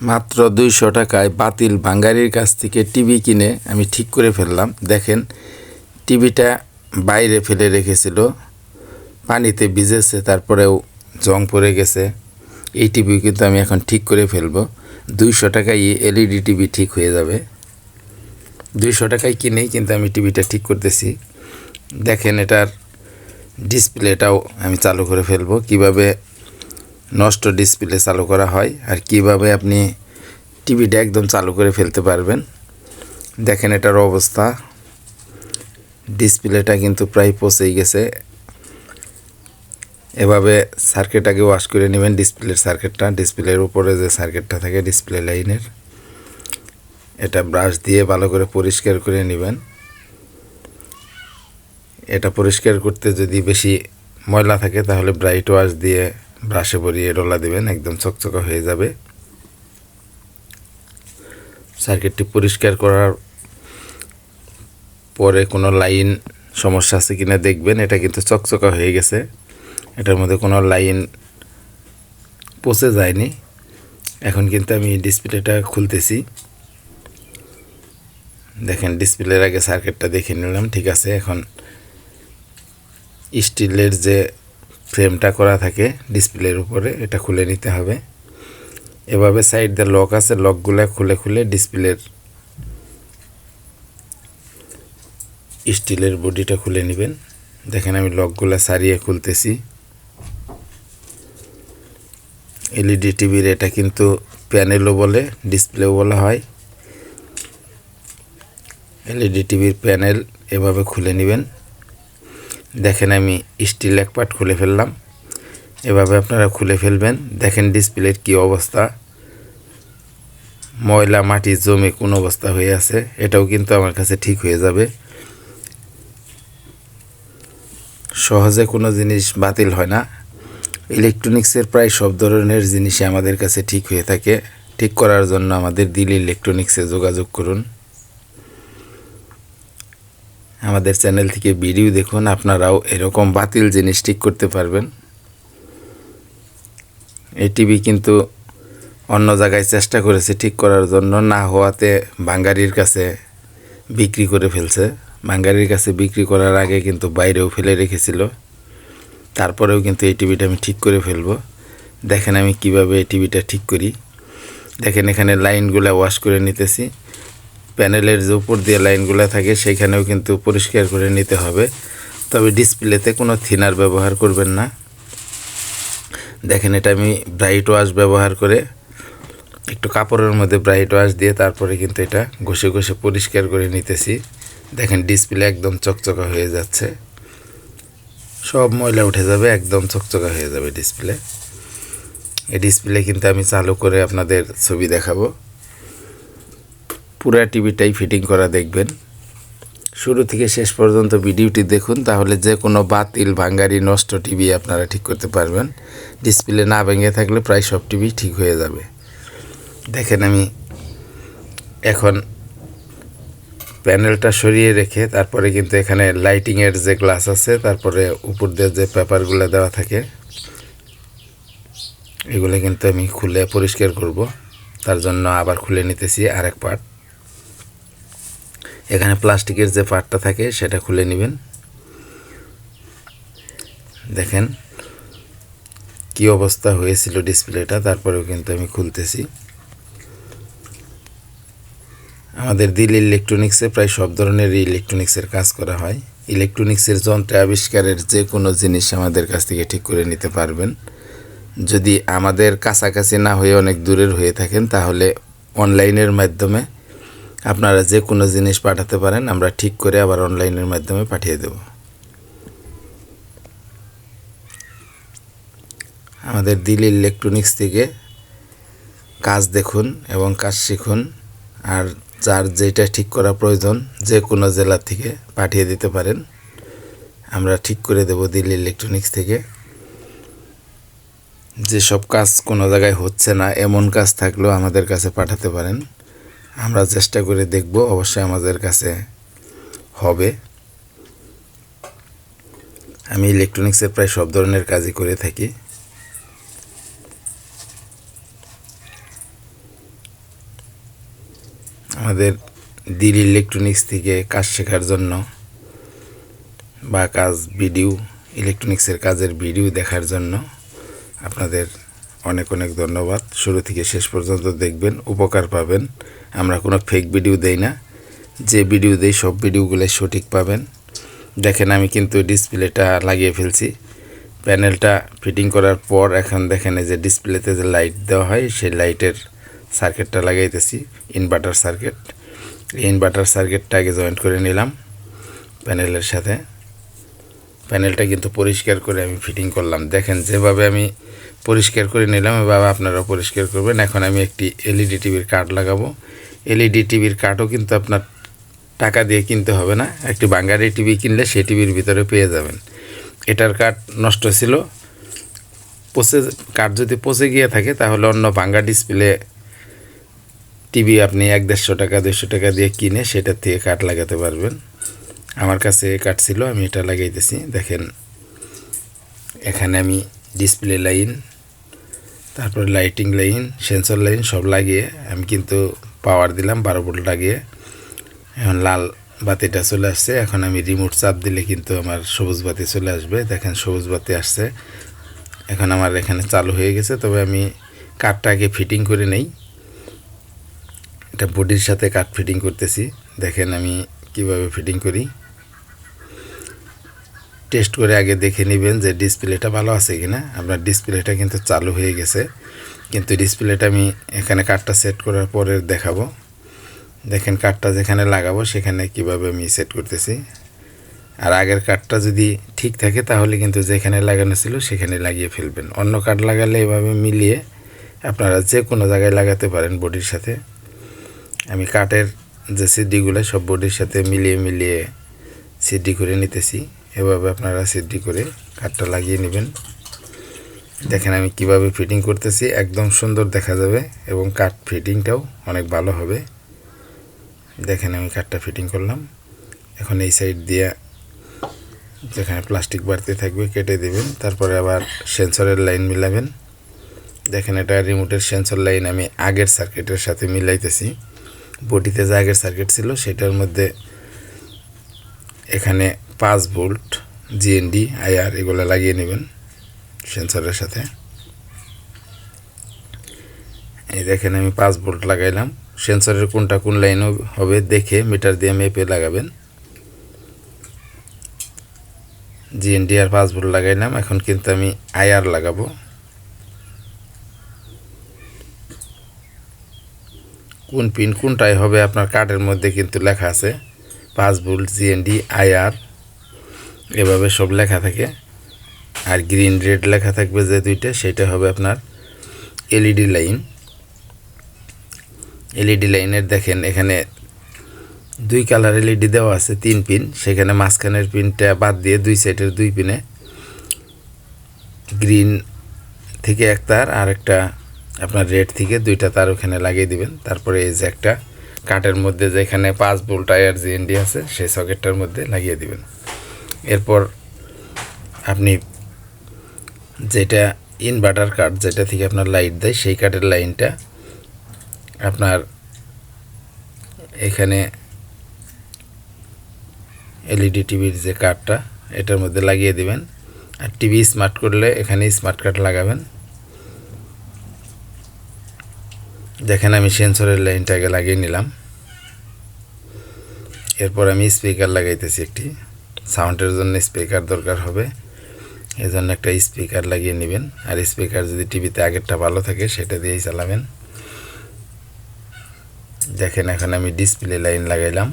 মাত্র দুইশো টাকায় বাতিল বাঙ্গারির কাছ থেকে টিভি কিনে আমি ঠিক করে ফেললাম। দেখেন, টিভিটা বাইরে ফেলে রেখেছিল। পানিতে ভিজেছে, তারপরেও জং পড়ে গেছে। এই টিভি কিন্তু আমি এখন ঠিক করে ফেলব। দুইশো টাকায় এলইডি টিভি ঠিক হয়ে যাবে। দুইশো টাকায় কিনেই কিন্তু আমি টিভিটা ঠিক করতেছি। দেখেন, এটার ডিসপ্লেটাও আমি চালু করে ফেলব। কীভাবে নষ্ট ডিসপ্লে চালু করা হয় আর কীভাবে আপনি টিভিটা একদম চালু করে ফেলতে পারবেন। দেখেন এটার অবস্থা। ডিসপ্লেটা কিন্তু প্রায় পচেই গেছে। এভাবে সার্কিটটাকে ওয়াশ করে নেবেন ডিসপ্লের সার্কিটটা ডিসপ্লের উপরে যে সার্কিটটা থাকে ডিসপ্লে লাইনের এটা ব্রাশ দিয়ে ভালো করে পরিষ্কার করে নেবেন। এটা পরিষ্কার করতে যদি বেশি ময়লা থাকে, তাহলে ব্রাইট ওয়াশ দিয়ে ব্রাশে ভরিয়ে রোলা দিবেন, একদম চকচকা হয়ে যাবে। সার্কিটটি পরিষ্কার করার পরে কোনো লাইন সমস্যা আছে কিনা দেখবেন, এটা কিন্তু চকচকা হয়ে গেছে। এটার মধ্যে কোনো লাইন পচে যায়নি। এখন কিন্তু আমি ডিসপ্লেটা খুলতেছি। দেখেন, ডিসপ্লের আগে সার্কিটটা দেখে নিলাম, ঠিক আছে? এখন স্টিলের যে ফ্রেমটা করা থাকে ডিসপ্লের উপরে, এটা খুলে নিতে হবে। এভাবে সাইড দিয়ে লক আছে লকগুলো খুলে খুলে ডিসপ্লের স্টিলের বডিটা খুলে নেবেন। দেখেন আমি লকগুলো সারিয়ে খুলতেছি। এলইডি টিভির এটা কিন্তু প্যানেলও বলে ডিসপ্লেও বলা হয়। এলইডি টিভির প্যানেল এভাবে খুলে নেবেন। দেখেন আমি স্টিল এক পার্ট খুলে ফেললাম। এভাবে আপনারা খুলে ফেলবেন। দেখেন ডিসপ্লের কি অবস্থা। ময়লা মাটি জমে কোন অবস্থা হয়ে আছে, এটাও কিন্তু আমার কাছে ঠিক হয়ে যাবে। সহজে কোনো জিনিস বাতিল হয় না। ইলেকট্রনিক্সের প্রায় সব ধরনের জিনিসই আমাদের কাছে ঠিক হয়ে থাকে। ঠিক করার জন্য আমাদের দিল ইলেকট্রনিক্সে যোগাযোগ করুন। আমাদের চ্যানেল থেকে ভিডিও দেখুন, আপনারাও এরকম বাতিল জিনিস ঠিক করতে পারবেন। এই টিভি কিন্তু অন্য জায়গায় চেষ্টা করেছে ঠিক করার জন্য, না হওয়াতে বাঙ্গারির কাছে বিক্রি করে ফেলছে। বাঙ্গারির কাছে বিক্রি করার আগে কিন্তু বাইরেও ফেলে রেখেছিল। তারপরেও কিন্তু এই টিভিটা আমি ঠিক করে ফেলব। দেখেন আমি কীভাবে এই টিভিটা ঠিক করি। দেখেন এখানে লাইনগুলো ওয়াশ করে নিতেছি। প্যানেলের যে উপর দিয়ে লাইনগুলো থাকে, সেইখানেও কিন্তু পরিষ্কার করে নিতে হবে। তবে ডিসপ্লেতে কোনো থিনার ব্যবহার করবেন না। দেখেন, এটা আমি ব্রাইট ওয়াশ ব্যবহার করে একটু কাপড়ের মধ্যে ব্রাইট ওয়াশ দিয়ে তারপরে কিন্তু এটা ঘষে ঘষে পরিষ্কার করে নিতেছি। দেখেন, ডিসপ্লে একদম চকচকা হয়ে যাচ্ছে। সব ময়লা উঠে যাবে, একদম চকচকা হয়ে যাবে ডিসপ্লে। এই ডিসপ্লে কিন্তু আমি চালু করে আপনাদের ছবি দেখাবো। পুরা টিভিটাই ফিটিং করা দেখবেন। শুরু থেকে শেষ পর্যন্ত ভিডিওটি দেখুন, তাহলে যে কোনো বাতিল, ভাঙ্গারি, নষ্ট টিভি আপনারা ঠিক করতে পারবেন। ডিসপ্লে না ভেঙে থাকলে প্রায় সব টিভি ঠিক হয়ে যাবে। দেখেন আমি এখন প্যানেলটা সরিয়ে রেখে, তারপরে কিন্তু এখানে লাইটিংয়ের যে গ্লাস আছে, তারপরে উপর দিয়ে যে পেপারগুলো দেওয়া থাকে, এগুলো কিন্তু আমি খুলে পরিষ্কার করব। তার জন্য আবার খুলে নিতেছি আরেক পার্ট এখানে প্লাস্টিকের যে পার্টটা থাকে, সেটা খুলে নেবেন। দেখেন কি অবস্থা হয়েছিল ডিসপ্লেটা, তারপরেও কিন্তু আমি খুলতেছি। আমাদের দিল ইলেকট্রনিক্সে প্রায় সব ধরনের ইলেকট্রনিক্সের কাজ করা হয়। ইলেকট্রনিক্সের যন্ত্র আবিষ্কারের যে কোনো জিনিস আমাদের কাছ থেকে ঠিক করে নিতে পারবেন। যদি আমাদের কাছাকাছি না হয়ে অনেক দূরের হয়ে থাকেন, তাহলে অনলাইনের মাধ্যমে আপনারা যে কোনো জিনিস পাঠাতে পারেন, আমরা ঠিক করে আবার অনলাইনের মাধ্যমে পাঠিয়ে দেব। আমাদের দিল ইলেকট্রনিক্স থেকে কাজ দেখুন এবং কাজ শিখুন, আর যার যেটা ঠিক করা প্রয়োজন, যে কোনো জেলা থেকে পাঠিয়ে দিতে পারেন। আমরা ঠিক করে দেব দিল্লি ইলেকট্রনিক্স থেকে। যেসব কাজ কোনো জায়গায় হচ্ছে না, এমন কাজ থাকলেও আমাদের কাছে পাঠাতে পারেন। আমরা চেষ্টা করে দেখব, অবশ্যই আমাদের কাছে হবে। আমি ইলেকট্রনিক্সের প্রায় সব ধরনের কাজই করে থাকি। আমাদের দিল ইলেকট্রনিক্স থেকে কাজ শেখার জন্য বা কাজ ভিডিও, ইলেকট্রনিক্সের কাজের ভিডিও দেখার জন্য আপনাদের অনেক অনেক ধন্যবাদ। শুরু থেকে শেষ পর্যন্ত দেখবেন, উপকার পাবেন। আমরা কোনো ফেক ভিডিও দেই না। যে ভিডিও দেই, সব ভিডিওগুলো সঠিক পাবেন। দেখেন, আমি কিন্তু ডিসপ্লেটা লাগিয়ে ফেলছি। প্যানেলটা ফিটিং করার পর এখন দেখেন, এই যে ডিসপ্লেতে যে লাইট দেওয়া হয়, সেই লাইটের সার্কিটটা লাগাইতেছি ইনভার্টার সার্কিট ইনভার্টার সার্কিটটা আগে জয়েন্ট করে নিলাম প্যানেলের সাথে। প্যানেলটা কিন্তু পরিষ্কার করে আমি ফিটিং করলাম। দেখেন, যেভাবে আমি পরিষ্কার করে নিলাম, এভাবে আপনারাও পরিষ্কার করবেন। এখন আমি একটি এলইডি টিভির কার্ড লাগাবো। এলইডি টিভির কার্ডও কিন্তু আপনার টাকা দিয়ে কিনতে হবে না। একটি বাঙ্গারি টিভি কিনলে সেই টিভির ভিতরে পেয়ে যাবেন। এটার কার্ড নষ্ট ছিল। পচে, কার্ড যদি পচে গিয়ে থাকে, তাহলে অন্য ভাঙ্গা ডিসপ্লে টিভি আপনি এক দেড়শো টাকা দেড়শো টাকা দিয়ে কিনে সেটার থেকে কাঠ লাগাতে পারবেন। আমার কাছে কাঠ ছিল, আমি এটা লাগাইতেছি। দেখেন, এখানে আমি ডিসপ্লে লাইন তারপরে লাইটিং লাইন সেন্সর লাইন সব লাগিয়ে আমি কিন্তু পাওয়ার দিলাম বারো ভোল্ট লাগিয়ে। এখন লাল বাতিটা চলে আসছে। এখন আমি রিমোট চাপ দিলে কিন্তু আমার সবুজ বাতি চলে আসবে। দেখেন, সবুজ বাতি আসছে। এখন আমার এখানে চালু হয়ে গেছে, তবে আমি কাঠটা আগে ফিটিং করে নেই। এটা বডির সাথে কাঠ ফিটিং করতেছি। দেখেন আমি কীভাবে ফিটিং করি। টেস্ট করে আগে দেখে নেবেন যে ডিসপ্লেটা ভালো আছে কি না আপনার ডিসপ্লেটা কিন্তু চালু হয়ে গেছে। কিন্তু ডিসপ্লেটা আমি এখানে কাঠটা সেট করার পরে দেখাবো। দেখেন কাঠটা যেখানে লাগাবো, সেখানে কীভাবে আমি সেট করতেছি। আর আগের কাঠটা যদি ঠিক থাকে, তাহলে কিন্তু যেখানে লাগানো ছিল, সেখানে লাগিয়ে ফেলবেন। অন্য কাঠ লাগালে এভাবে মিলিয়ে আপনারা যে কোনো জায়গায় লাগাতে পারেন বডির সাথে। আমি কাঠের যে সিডিগুলো, সব বডির সাথে মিলিয়ে মিলিয়ে সিডি করে নিতেছি। এভাবে আপনারা সিডি করে কাঠটা লাগিয়ে নেবেন। দেখেন আমি কীভাবে ফিটিং করতেছি, একদম সুন্দর দেখা যাবে এবং কাঠ ফিটিংটাও অনেক ভালো হবে। দেখেন আমি কাঠটা ফিটিং করলাম। এখন এই সাইড দিয়ে যেখানে প্লাস্টিক বাড়তে থাকবে কেটে দেবেন, তারপরে আবার সেন্সরের লাইন মিলাবেন। দেখেন এটা রিমোটের সেন্সর লাইন আমি আগের সার্কিটের সাথে মিলাইতেছি। বটিতে যে আগের সার্কিট ছিল, সেটার মধ্যে এখানে পাঁচ ভোল্ট জিএনডি আইআর এগুলো লাগিয়ে নেবেন সেন্সরের সাথে। এই দেখেন আমি পাঁচ ভোল্ট লাগাইলাম। সেন্সরের কোনটা কোন লাইন হবে দেখে মিটার দিয়ে মেপে লাগাবেন। জিএনডি আর পাঁচ ভোল্ট লাগাইলাম, এখন কিন্তু আমি আইআর লাগাবো। কোন পিন কোনটাই হবে আপনার কার্ডের মধ্যে কিন্তু লেখা আছে। পাঁচ ভোল্ট জিএনডি আইআর এভাবে সব লেখা থাকে। আর গ্রিন রেড লেখা থাকবে যে দুইটা, সেটা হবে আপনার এলইডি লাইন এলইডি লাইনের দেখেন, এখানে দুই কালার এলইডি দেওয়া আছে, তিন পিন সেখানে মাঝখানের পিনটা বাদ দিয়ে দুই সাইডের দুই পিনে গ্রিন থেকে এক তার, আর একটা আপনার রেড থেকে দুইটা তার ওখানে লাগিয়ে দিবেন। তারপরে এই যে একটা কাঠের মধ্যে যেখানে পাঁচ ভোল্ট আয়ার জিএনডি আছে, সেই সকেটটার মধ্যে লাগিয়ে দিবেন। এরপর আপনি যেটা ইনভার্টার কার্ড যেটা থেকে আপনার লাইট দেয়, সেই কাঠের লাইনটা আপনার এখানে এলইডি টিভির যে কার্ডটা এটার মধ্যে লাগিয়ে দিবেন। আর টিভি স্মার্ট করলে এখানে স্মার্ট কার্ড লাগাবেন। দেখেন আমি সেন্সরের লাইনটাকে লাগিয়ে নিলাম। এরপর আমি স্পিকার লাগাইতেছি একটি। সাউন্ডের জন্য স্পিকার দরকার হবে। এই জন্য একটা স্পিকার লাগিয়ে নেবেন। আর স্পিকার যদি টিভিতে আগেরটা ভালো থাকে, সেটা দিয়েই চালাবেন। দেখেন, এখন আমি ডিসপ্লে লাইন লাগাইলাম।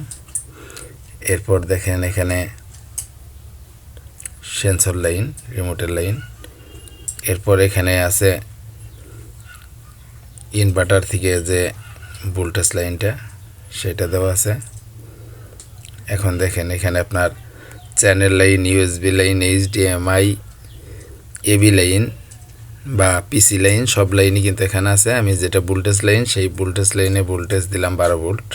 এরপর দেখেন, এখানে সেন্সর লাইন, রিমোটের লাইন। এরপর এখানে আছে ইনভার্টার থেকে যে ভোল্টেজ লাইনটা, সেটা দেওয়া আছে। এখন দেখেন, এখানে আপনার channel line USB line HDMI AV line বা পিসি লাইন সব লাইনই কিন্তু এখানে আছে। আমি যেটা ভোল্টেজ লাইন সেই ভোল্টেজ লাইনে ভোল্টেজ দিলাম বারো ভোল্ট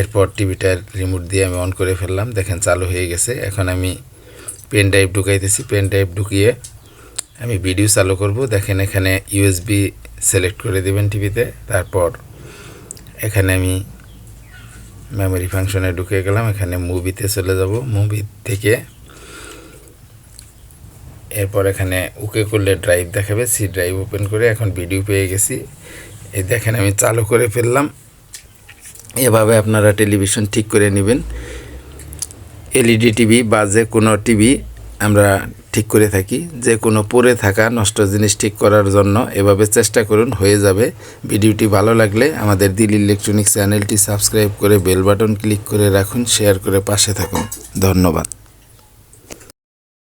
এরপর টিভিটার রিমোট দিয়ে আমি অন করে ফেললাম। দেখেন চালু হয়ে গেছে। এখন আমি পেন ড্রাইভ ঢুকাইতেছি। পেন ড্রাইভ ঢুকিয়ে আমি ভিডিও চালু করব। দেখেন এখানে ইউএসবি সিলেক্ট করে দেবেন টিভিতে তারপর এখানে আমি মেমোরি ফাংশনে ঢুকে গেলাম, এখানে মুভিতে চলে যাব। মুভি থেকে এরপর এখানে ওকে করলে ড্রাইভ দেখাবে, সি ড্রাইভ ওপেন করে এখন ভিডিও পেয়ে গেছি। এই দেখেন, আমি চালু করে ফেললাম। এভাবে আপনারা টেলিভিশন ঠিক করে নেবেন। এলইডি টিভি বা যে কোনো টিভি আমরা ঠিক করে থাকি। যে কোনো পরে থাকা নষ্ট জিনিস ঠিক করার জন্য এভাবে চেষ্টা করুন, হয়ে যাবে। ভিডিওটি ভালো লাগলে আমাদের দিল ইলেকট্রনিক্স চ্যানেলটি সাবস্ক্রাইব করে বেল বাটন ক্লিক করে রাখুন, শেয়ার করে পাশে থাকুন। ধন্যবাদ।